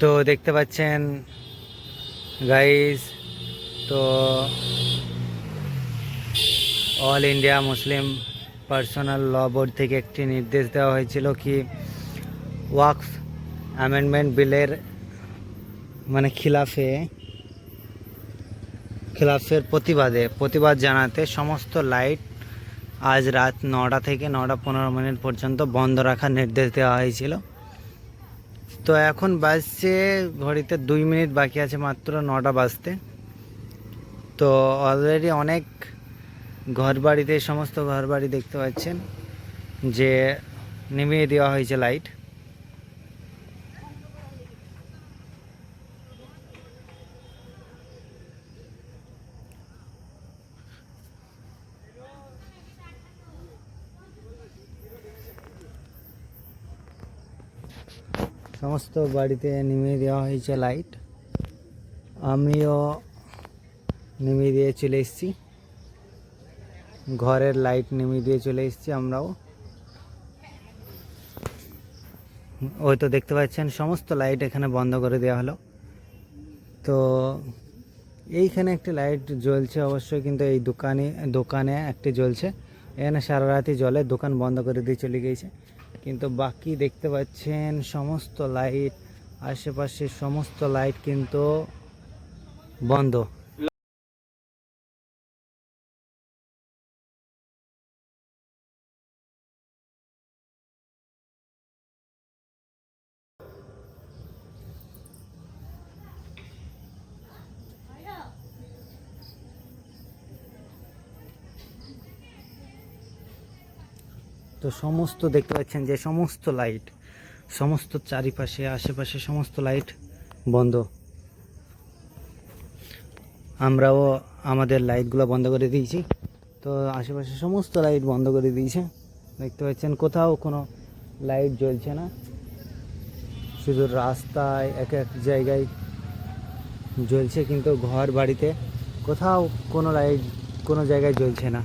তো দেখতে পাচ্ছেন গাইস তো all India Muslim personal law board থেকে একটি নির্দেশ দেওয়া হয়েছিল কি, ওয়াকফ অ্যামেন্ডমেন্ট বিলের মানে খিলাফে, খিলাফের প্রতিবাদে, প্রতিবাদ জানাতে সমস্ত লাইট আজ রাত নটা থেকে নটা পনেরো মিনিট পর্যন্ত বন্ধ রাখার নির্দেশ দেওয়া হয়েছিল। তো এখন বাজছে ঘড়িতে দুই মিনিট বাকি আছে মাত্র নটা বাজতে। তো অলরেডি অনেক ঘর বাড়িতে সমস্ত ঘর বাড়ি দেখতে পাচ্ছেন যে নিভিয়ে দেওয়া হয়েছে লাইট সমস্ত বাড়িতে নিভিয়ে দেওয়া হয়েছে লাইট। আমিও নিভিয়ে দিয়ে চলে এসেছি। ঘরের লাইট নিভিয়ে দিয়ে চলে এসেছি আমরাও। ওই তো দেখতে পাচ্ছেন, সমস্ত লাইট এখানে বন্ধ করে দেওয়া হলো। তো এইখানে একটি লাইট জ্বলছে অবশ্যই, কিন্তু এই দোকানে দোকানে একটি জ্বলছে। এখানে সারা রাতই জলে দোকান বন্ধ করে দিয়ে চলে গিয়েছে। কিন্তু বাকি দেখতে পাচ্ছেন সমস্ত লাইট আশেপাশে সমস্ত লাইট কিন্তু বন্ধ। তো সমস্ত দেখতে পাচ্ছেন যে সমস্ত লাইট, সমস্ত চারিপাশে, আশেপাশে সমস্ত লাইট বন্ধ। আমরাও আমাদের লাইটগুলো বন্ধ করে দিয়েছি। তো আশেপাশে সমস্ত লাইট বন্ধ করে দিয়েছে। দেখতে পাচ্ছেন কোথাও কোনো লাইট জ্বলছে না। শুধু রাস্তায় এক এক জায়গায় জ্বলছে, কিন্তু ঘর বাড়িতে কোথাও কোনো লাইট কোনো জায়গায় জ্বলছে না।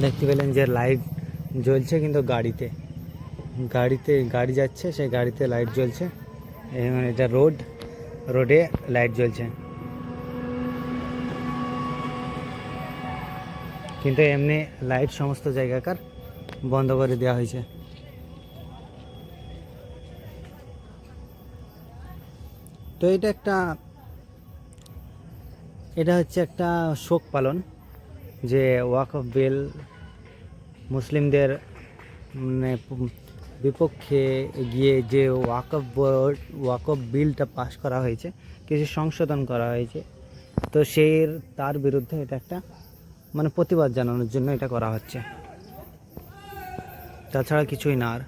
দেখতে পেলেন যে লাইট জ্বলছে কিন্তু গাড়িতে। গাড়িতে, গাড়ি যাচ্ছে, সেই গাড়িতে লাইট জ্বলছে। এবং এটা রোড, রোডে লাইট জ্বলছে। কিন্তু এমনি লাইট সমস্ত জায়গাকার বন্ধ করে দেওয়া হয়েছে। তো এটা একটা, এটা হচ্ছে একটা শোক পালন। যে ওয়াক অফ বিল মুসলিমদের মানে বিপক্ষে গিয়ে যে walk off board, walk off বিলটা পাস করা হয়েছে, কিছু সংশোধন করা হয়েছে, তো সেই তার বিরুদ্ধে এটা একটা মানে প্রতিবাদ জানানোর জন্য এটা করা হচ্ছে। তাছাড়া কিছুই না আর।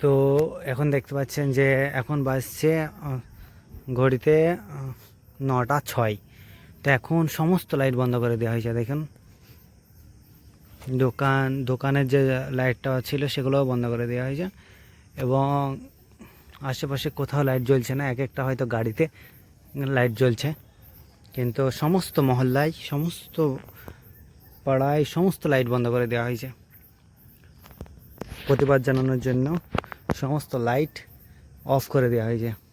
তো এখন দেখতে পাচ্ছেন যে এখন বাজছে ঘড়িতে নটা ছয়। তো এখন সমস্ত লাইট বন্ধ করে দেওয়া হয়েছে, দেখুন। দোকান, দোকানের যে লাইটটা ছিল সেগুলোও বন্ধ করে দেওয়া হয়েছে এবং আশেপাশে কোথাও লাইট জ্বলছে না, এক একটা হয়তো গাড়িতে লাইট জ্বলছে। কিন্তু সমস্ত মহল্লায়, সমস্ত পাড়ায় সমস্ত লাইট বন্ধ করে দেওয়া হয়েছে। প্রতিবাদ জানানোর জন্য সমস্ত লাইট অফ করে দেওয়া হয়েছে।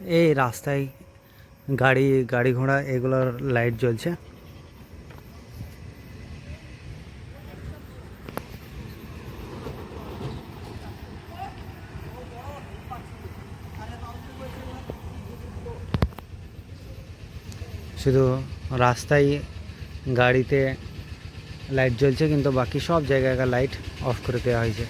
এই রাস্তায় গাড়ি গাড়ি ঘোড়া এগুলোর লাইট জ্বলছে। শুধু রাস্তায় গাড়িতে লাইট জ্বলছে, কিন্তু বাকি সব জায়গায় লাইট অফ করে দেওয়া হয়েছে।